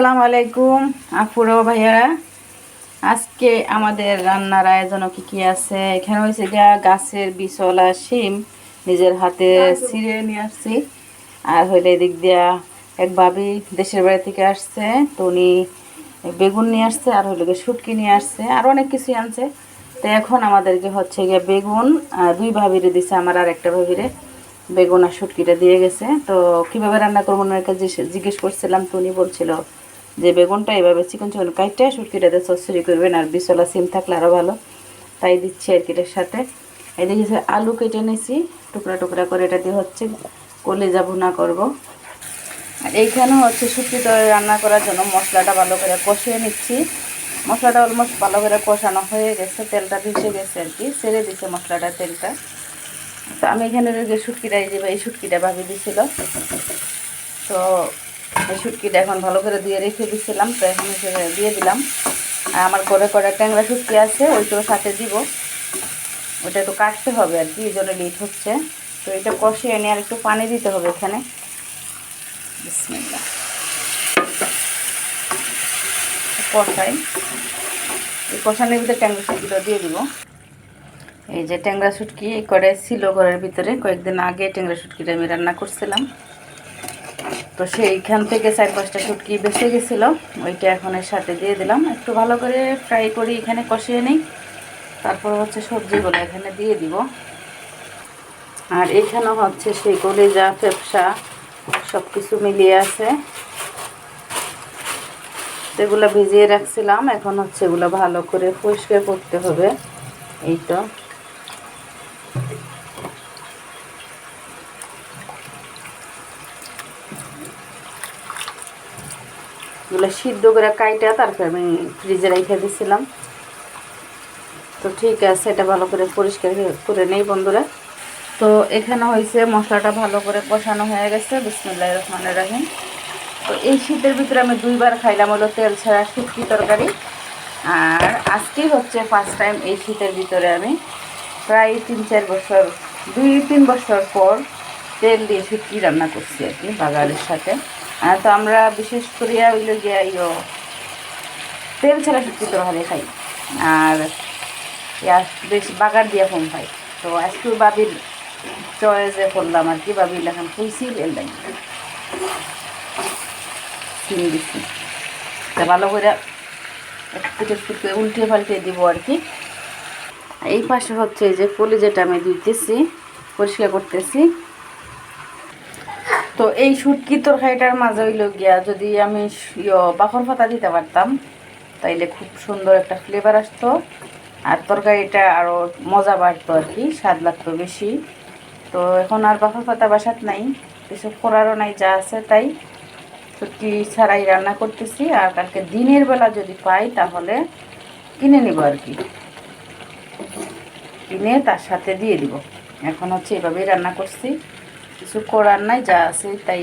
আসসালামু আলাইকুম, আপুরো ভাইয়ারা। আজকে আমাদের রান্নার আয়োজন কি কি আছে? এখানে হয়েছে গিয়া গাছের বিচলা শিম। নিজের হাতে ছিঁড়ে নিয়ে আসছি। আর হইলে এদিক দিয়া এক ভাবি দেশের বাড়ি থেকে আসছে, তো উনি বেগুন নিয়ে আসছে, আর হইলে শুটকি নিয়ে আসছে, আর অনেক কিছুই আনছে। তো এখন আমাদেরকে হচ্ছে গিয়ে বেগুন দুই ভাবিরে দিছে, আমার আর একটা ভাবিরে। বেগুন আর শুটকিটা দিয়ে গেছে। তো কীভাবে রান্না করব ওনার কাছে জিজ্ঞেস করছিলাম, তো উনি বলছিল যে বেগুনটা এভাবে চিকন চিকন কাইটে শুটকিটাতে চচ্চড়ি করবেন আর বিচলা সিম থাকলে আরও ভালো। তাই দিচ্ছি আর কিটার সাথে। এদিকে যে আলু কেটে নিয়েছি টুকরা টুকরা করে এটা দিয়ে হচ্ছে কলিজা ভুনা করব। আর এইখানে হচ্ছে শুটকি তরকারি রান্না করার জন্য মশলাটা ভালো করে কষিয়ে নিচ্ছি। মশলাটা অলমোস্ট ভালো করে কষানো হয়ে গেছে, তেলটা ভিসে গেছে আর কি, ছেড়ে দিচ্ছে মশলাটা, তেলটা। তো আমি এখানে শুটকিটা এই যে এই শুটকিটা ভাবি দিছিল। তো এই শুটকিটা এখন ভালো করে দিয়ে রেখে দিচ্ছিলাম তো এখন দিয়ে দিলাম। আর আমার করে করে ট্যাংরা শুটকি আছে ওইটাও সাথে দিব। ওটা একটু কাটতে হবে আর কি, এই জন্য লেট হচ্ছে। তো এটা কষিয়ে এনে আর একটু পানি দিতে হবে এখানে। কষাই। এই কষানোর ভিতরে ট্যাংরা শুটকিটা দিয়ে দিব। এই যে ট্যাংরা শুটকি করে ছিল ঘরের ভিতরে। কয়েকদিন আগে ট্যাংরা শুটকিটা আমি রান্না করছিলাম। তো সেইখান থেকে চার পাঁচটা শুটকি বেঁচে গেছিল। ওইটা এখন এর সাথে দিয়ে দিলাম। একটু ভালো করে ফ্রাই করি, এখানে কষিয়ে নিই। তারপর হচ্ছে সবজিগুলো এখানে দিয়ে দিব। আর এখানে হচ্ছে সেই কলেজা, ফেপসা সব কিছু মিলিয়ে আছে। সেগুলো ভিজিয়ে রাখছিলাম। এখন হচ্ছে এগুলো ভালো করে পরিষ্কার করতে হবে। এই তো। এগুলো সিদ্ধ করে কাইটা তারপর আমি ফ্রিজে রেখে দিয়েছিলাম তো ঠিক আছে, এটা ভালো করে পরিষ্কার করে নেই বন্ধুরা। তো এখানে হয়েছে মশলাটা ভালো করে কষানো হয়ে গেছে। বিসমুল্লাহ রহমানের রাহিম। তো এই শীতের ভিতরে আমি দুইবার খাইলাম হলো তেল ছাড়া শুটকি তরকারি। আর আজকেই হচ্ছে ফার্স্ট টাইম এই শীতের ভিতরে আমি প্রায় তিন চার বছর, দুই তিন বছর পর তেল দিয়ে শুটকি রান্না করছি আর কি বাগারের সাথে। তো আমরা বিশেষ করে ওইগুলো গিয়ে ইয়ো তেল ছাড়া শুটকি তরকারি খাই। আর বেশ বাগার দিয়ে কম খাই তো আজকে বাবির চয়েসে করলাম আর কি, বাবির এখন ফুলছিল এল চিনি দিচ্ছি ভালো করে একটু একটু উল্টে পাল্টে দিব আর কি। এই পাশে হচ্ছে যে কলিজাটা আমি দিতেছি পরিষ্কার করতেছি। তো এই শুটকি তরকারিটার মাঝে হইল গিয়া যদি আমি বাখর পাতা দিতে পারতাম, তাইলে খুব সুন্দর একটা ফ্লেভার আসতো। আর তরকারিটা আরও মজা বাড়তো আর কি, স্বাদ লাগতো বেশি। তো এখন আর বাখর পাতা বাসাত নাই কিছু করারও নাই, যা আছে তাই। শুটকি ছাড়াই রান্না করতেছি, আর কালকে দিনের বেলা যদি পাই তাহলে কিনে নিব আর কি। কিনে তার সাথে দিয়ে দিব। এখন হচ্ছে এভাবেই রান্না করছি। কিছু করার নাই যা আছে তাই